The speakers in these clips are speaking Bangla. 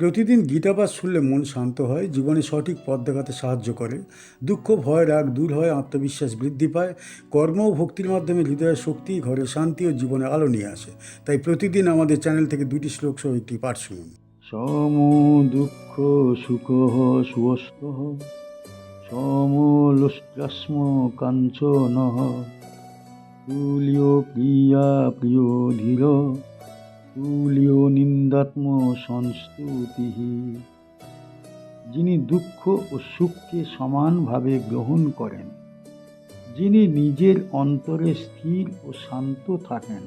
প্রতিদিন গীতাপাঠ শুনলে মন শান্ত হয়, জীবনে সঠিক পথ দেখাতে সাহায্য করে। দুঃখ, ভয়, রাগ দূর হয়, আত্মবিশ্বাস বৃদ্ধি পায়। কর্ম ও ভক্তির মাধ্যমে হৃদয়ের শক্তি, ঘরে শান্তি ও জীবনে আলো নিয়ে আসে। তাই প্রতিদিন আমাদের চ্যানেল থেকে দুটি শ্লোক সহ একটি পাঠ শুনুন। সম দুঃখ সুখ সুস্থ সমলোষ্টাস্ম কাঞ্চন তুল্য প্রিয় ধীর। তুল্য নিন্দাত্ম সংস্তুতি যিনি দুঃখ ও সুখকে সমানভাবে গ্রহণ করেন, যিনি নিজের অন্তরে স্থির ও শান্ত থাকেন,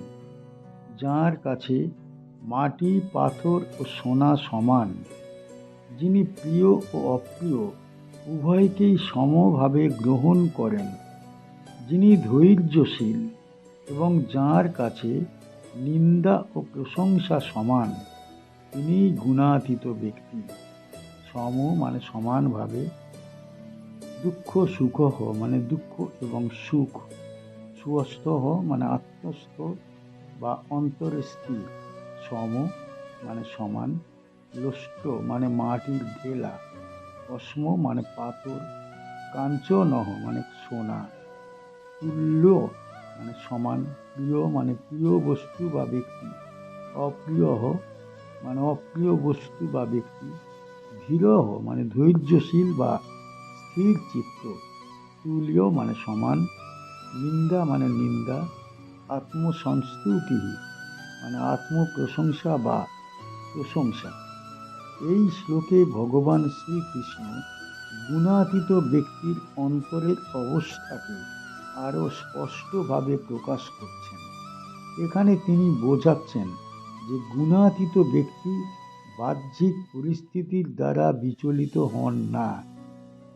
যার কাছে মাটি, পাথর ও সোনা সমান, যিনি প্রিয় ও অপ্রিয়, উভয়কেই সমভাবে গ্রহণ করেন, যিনি ধৈর্যশীল এবং যার কাছে নিন্দা ও প্রশংসা সমান তিনি গুণাতীত ব্যক্তি। সম মানে সমানভাবে, দুঃখ সুখ মানে দুঃখ এবং সুখ। সুস্থ মানে আত্মস্থ বা অন্তরে স্থির। সম মানে সমান, লোষ্ট মানে মাটির ঢেলা। অস্ম মানে পাথর, কাঞ্চনহ মানে সোনা। তুল্য মানে সমান প্রিয় মানে প্রিয় বস্তু বা ব্যক্তি অপ্রিয় মানে অপ্রিয় বস্তু বা ব্যক্তি, ধীরহ মানে ধৈর্যশীল বা স্থির চিত্ত তুল্য মানে সমান, নিন্দা মানে নিন্দা, আত্মসংস্তুতি মানে আত্মপ্রশংসা বা প্রশংসা। এই শ্লোকে ভগবান শ্রীকৃষ্ণ গুণাতীত ব্যক্তির অন্তরের অবস্থাকে আরও স্পষ্টভাবে প্রকাশ করছেন। এখানে তিনি বোঝাচ্ছেন যে গুণাতীত ব্যক্তি বাহ্যিক পরিস্থিতির দ্বারা বিচলিত হন না।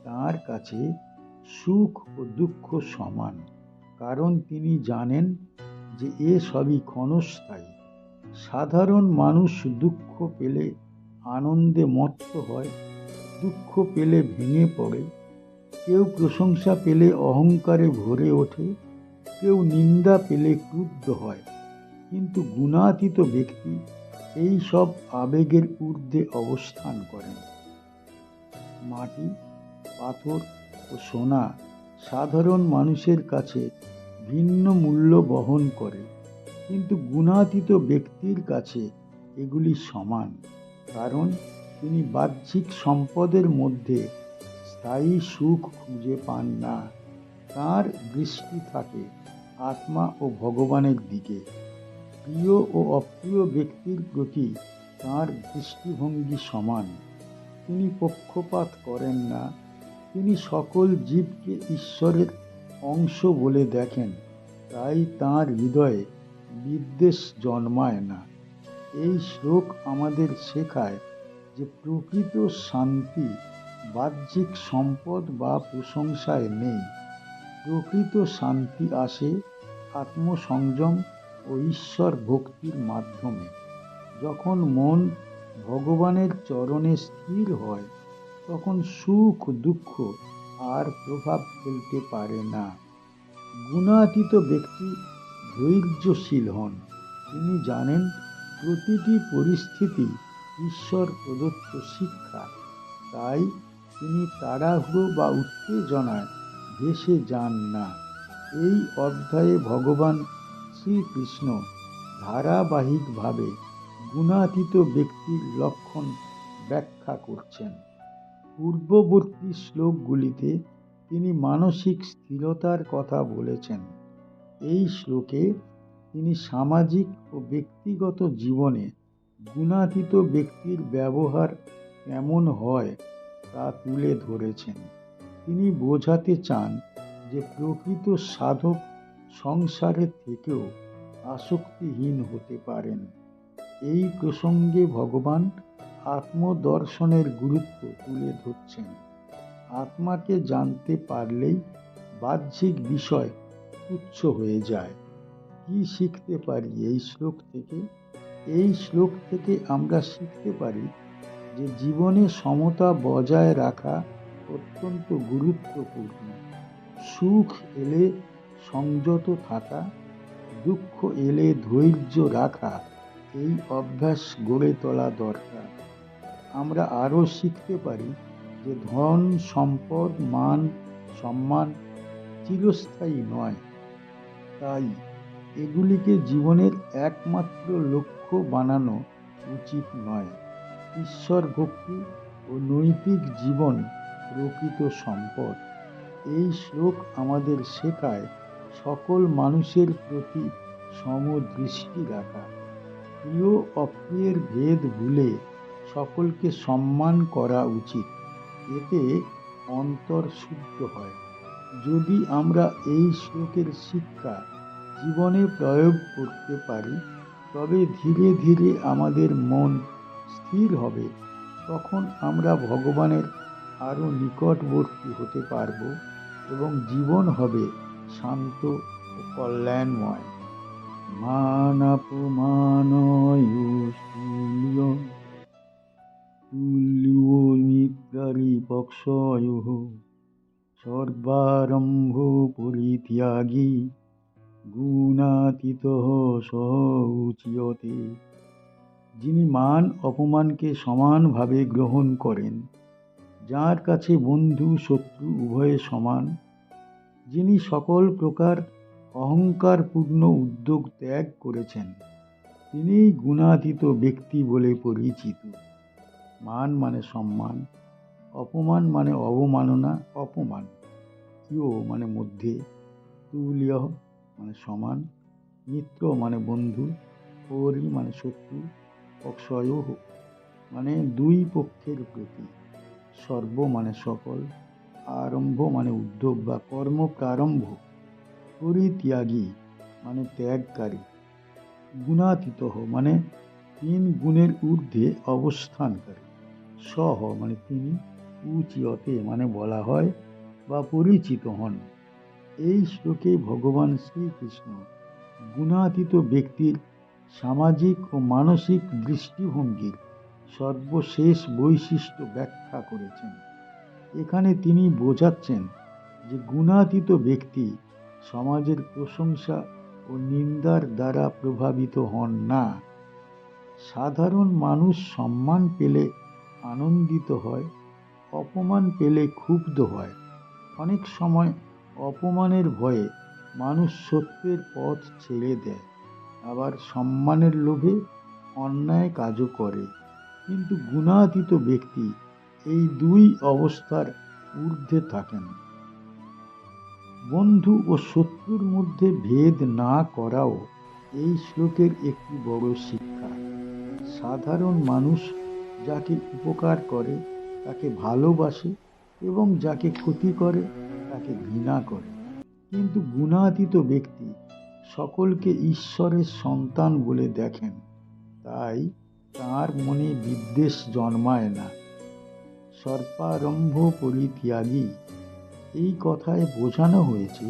তার কাছে সুখ ও দুঃখ সমান, কারণ তিনি জানেন যে এ সবই ক্ষণস্থায়ী। সাধারণ মানুষ দুঃখ পেলে আনন্দে মত্ত হয়, দুঃখ পেলে ভেঙে পড়ে কেউ প্রশংসা পেলে অহংকারে ভরে ওঠে, কেউ নিন্দা পেলে ক্রুদ্ধ হয়। কিন্তু গুণাতীত ব্যক্তি এই সব আবেগের ঊর্ধ্বে অবস্থান করেন। মাটি, পাথর ও সোনা সাধারণ মানুষের কাছে ভিন্ন মূল্য বহন করে, কিন্তু গুণাতীত ব্যক্তির কাছে এগুলি সমান, কারণ তিনি বাহ্যিক সম্পদের মধ্যে স্থায়ী সুখ খুঁজে পান না। তার দৃষ্টি থাকে আত্মা ও ভগবানের দিকে। প্রিয় ও অপ্রিয় ব্যক্তির প্রতি তার দৃষ্টিভঙ্গি সমান। তিনি পক্ষপাত করেন না। তিনি সকল জীবকে ঈশ্বরের অংশ বলে দেখেন। তাই তাঁর হৃদয়ে বিদ্বেষ জন্মায় না। এই শ্লোক আমাদের শেখায় যে প্রকৃত শান্তি বাহ্যিক সম্পদ বা প্রশংসায় নেই। প্রকৃত শান্তি আসে আত্মসংযম ও ঈশ্বর ভক্তির মাধ্যমে। যখন মন ভগবানের চরণে স্থির হয়, তখন সুখ, দুঃখ আর প্রভাব ফেলতে পারে না। গুণাতীত ব্যক্তি ধৈর্যশীল হন। তিনি জানেন প্রতিটি পরিস্থিতি ঈশ্বর প্রদত্ত শিক্ষা। তাই তিনি তাড়াহুড়ো বা উত্তেজনায় ভেসে যান না। এই অধ্যায়ে ভগবান শ্রীকৃষ্ণ ধারাবাহিকভাবে গুণাতীত ব্যক্তির লক্ষণ ব্যাখ্যা করছেন। পূর্ববর্তী শ্লোকগুলিতে তিনি মানসিক স্থিরতার কথা বলেছেন। এই শ্লোকে তিনি সামাজিক ও ব্যক্তিগত জীবনে গুণাতীত ব্যক্তির ব্যবহার কেমন হয় তা তুলে ধরেছেন। তিনি বোঝাতে চান যে প্রকৃত সাধক সংসারের থেকেও আসক্তিহীন হতে পারেন। এই প্রসঙ্গে ভগবান আত্মদর্শনের গুরুত্ব তুলে ধরছেন। আত্মাকে জানতে পারলেই বাহ্যিক বিষয় তুচ্ছ হয়ে যায়। কি শিখতে পারি এই শ্লোক থেকে? এই শ্লোক থেকে আমরা শিখতে পারি যে জীবনে সমতা বজায় রাখা অত্যন্ত গুরুত্বপূর্ণ। সুখ এলে সংযত থাকা, দুঃখ এলে ধৈর্য রাখা, এই অভ্যাস গড়ে তোলা দরকার। আমরা আরও শিখতে পারি যে ধন, সম্পদ, মান, সম্মান চিরস্থায়ী নয়। তাই এগুলিকে জীবনের একমাত্র লক্ষ্য বানানো উচিত নয়। ঈশ্বর ভক্তি ও নৈতিক জীবন প্রকৃত সম্পদ। এই শ্লোক আমাদের শেখায় সকল মানুষের প্রতি সমদৃষ্টি রাখা। প্রিয় অপ্রিয়ের ভেদ ভুলে সকলকে সম্মান করা উচিত। এতে অন্তর শুদ্ধ হয়। যদি আমরা এই শ্লোকের শিক্ষা জীবনে প্রয়োগ করতে পারি, তবে ধীরে ধীরে আমাদের মন স্থির হবে, তখন আমরা ভগবানের আরও নিকটবর্তী হতে পারব এবং জীবন হবে শান্ত ও কল্যাণময়। মানাপমানয়ুল্য তুল্যমিত্রারি পক্ষয় সর্বারম্ভ পরিত্যাগী গুণাতীত সহ উচিয়তে। যিনি মান অপমানকে সমানভাবে গ্রহণ করেন, যার কাছে বন্ধু, শত্রু উভয়ে সমান, যিনি সকল প্রকার অহংকারপূর্ণ উদ্যোগ ত্যাগ করেছেন তিনি গুণাতীত ব্যক্তি বলে পরিচিত। মান মানে সম্মান, অপমান মানে অবমাননা, অপমান ইয় মানে মধ্যে, তুল্য মানে সমান, মিত্র মানে বন্ধু পরি মানে শত্রু অক্ষয় মানে দুই পক্ষের প্রতি। সর্ব মানে সকল, আরম্ভ মানে উদ্যোগ বা কর্ম প্রারম্ভ। পরিত্যাগী মানে ত্যাগকারী। গুণাতীত মানে তিন গুণের ঊর্ধ্বে অবস্থানকারী। সহ মানে তিনি উচিয়তে মানে বলা হয় বা পরিচিত হন। এই শ্লোকে ভগবান শ্রীকৃষ্ণ গুণাতীত ব্যক্তির সামাজিক ও মানসিক দৃষ্টিভঙ্গির সর্বশেষ বৈশিষ্ট্য ব্যাখ্যা করেছেন। এখানে তিনি বোঝাচ্ছেন যে গুণাতীত ব্যক্তি সমাজের প্রশংসা ও নিন্দার দ্বারা প্রভাবিত হন না। সাধারণ মানুষ সম্মান পেলে আনন্দিত হয়, অপমান পেলে ক্ষুব্ধ হয়। অনেক সময় অপমানের ভয়ে মানুষ সত্যের পথ ছেড়ে দেয়। আবার সম্মানের লোভে অন্যায় কাজও করে। কিন্তু গুণাতীত ব্যক্তি এই দুই অবস্থার ঊর্ধ্বে থাকেন। বন্ধু ও শত্রুর মধ্যে ভেদ না করাও এই শ্লোকের একটি বড় শিক্ষা। সাধারণ মানুষ যাকে উপকার করে, তাকে ভালোবাসে এবং যাকে ক্ষতি করে, তাকে ঘৃণা করে। কিন্তু গুণাতীত ব্যক্তি সকলকে ঈশ্বরের সন্তান বলে দেখেন, তাই তার মনে বিদ্বেষ জন্মায় না। সর্পারম্ভ পরিত্যাগী এই কথায় বোঝানো হয়েছে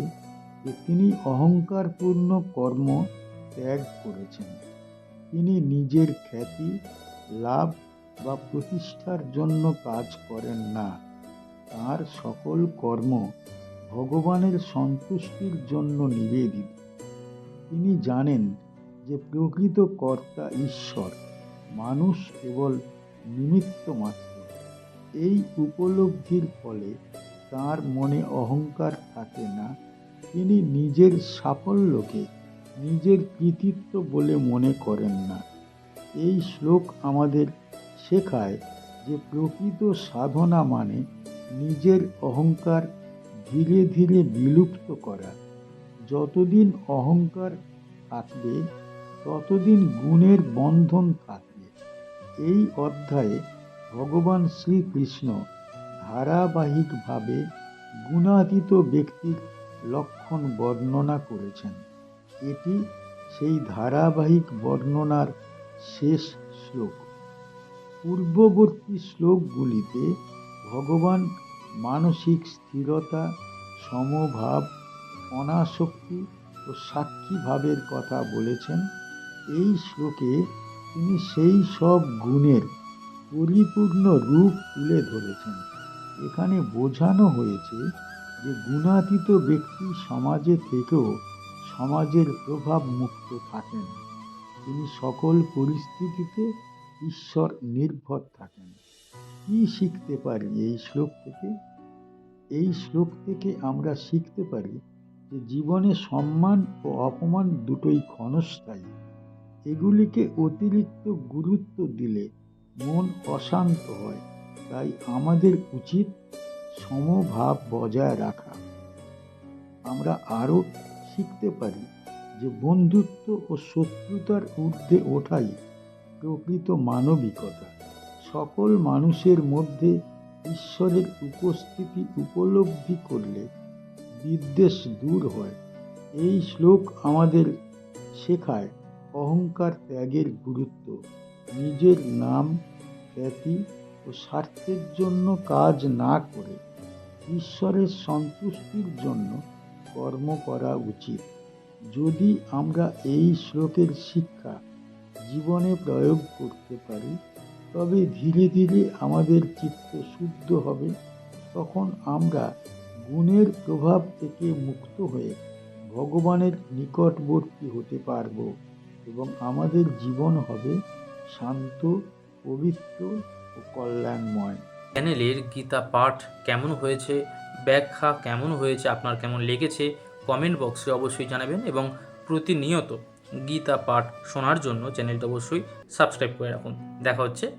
যে তিনি অহংকারপূর্ণ কর্ম ত্যাগ করেছেন। তিনি নিজের খ্যাতি, লাভ বা প্রতিষ্ঠার জন্য কাজ করেন না। তার সকল কর্ম ভগবানের সন্তুষ্টির জন্য নিবেদিত। তিনি জানেন যে প্রকৃত কর্তা ঈশ্বর, মানুষ কেবল নিমিত্ত মাত্র। এই উপলব্ধির ফলে তার মনে অহংকার থাকে না। তিনি নিজের সাফল্যকে নিজের কৃতিত্ব বলে মনে করেন না। এই শ্লোক আমাদের শেখায় যে প্রকৃত সাধনা মানে নিজের অহংকার ধীরে ধীরে বিলুপ্ত করা। যতদিন অহংকার থাকবে, ততদিন গুণের বন্ধন থাকবে। এই অধ্যায়ে ভগবান শ্রীকৃষ্ণ ধারাবাহিকভাবে গুণাতীত ব্যক্তির লক্ষণ বর্ণনা করেছেন। এটি সেই ধারাবাহিক বর্ণনার শেষ শ্লোক। পূর্ববর্তী শ্লোকগুলিতে ভগবান মানসিক স্থিরতা, সমভাব অনাসক্তি ও সাক্ষী ভাবের কথা বলেছেন। এই শ্লোকে তিনি সেই সব গুণের পরিপূর্ণ রূপ তুলে ধরেছেন। এখানে বোঝানো হয়েছে যে গুণাতীত ব্যক্তি সমাজে থেকেও সমাজের প্রভাব মুক্ত থাকেন। তিনি সকল পরিস্থিতিতে ঈশ্বর নির্ভর থাকেন। কি শিখতে পারি এই শ্লোক থেকে? এই শ্লোক থেকে আমরা শিখতে পারি যে জীবনে সম্মান ও অপমান দুটোই ক্ষণস্থায়ী। এগুলিকে অতিরিক্ত গুরুত্ব দিলে মন অশান্ত হয়, তাই আমাদের উচিত সমভাব বজায় রাখা। আমরা আরও শিখতে পারি যে বন্ধুত্ব ও শত্রুতার ঊর্ধ্বে ওঠাই প্রকৃত মানবিকতা। সকল মানুষের মধ্যে ঈশ্বরের উপস্থিতি উপলব্ধি করলে বিদ্বেষ দূর হয়। এই শ্লোক আমাদের শেখায় অহংকার ত্যাগের গুরুত্ব, নিজের নাম খ্যাতি ও স্বার্থের জন্য কাজ না করে ঈশ্বরের সন্তুষ্টির জন্য কর্ম করা উচিত। যদি আমরা এই শ্লোকের শিক্ষা জীবনে প্রয়োগ করতে পারি, তবে ধীরে ধীরে আমাদের চিত্ত শুদ্ধ হবে। তখন আমরা গুণের প্রভাব থেকে মুক্ত হয়ে ভগবানের নিকটবর্তী হতে পারব এবং আমাদের জীবন হবে শান্ত, পবিত্র ও কল্যাণময়। চ্যানেলের গীতা পাঠ কেমন হয়েছে? ব্যাখ্যা কেমন হয়েছে? আপনার কেমন লেগেছে? কমেন্ট বক্সে অবশ্যই জানাবেন এবং প্রতিনিয়ত গীতা পাঠ শোনার জন্য চ্যানেলটা অবশ্যই সাবস্ক্রাইব করে রাখুন। দেখা হচ্ছে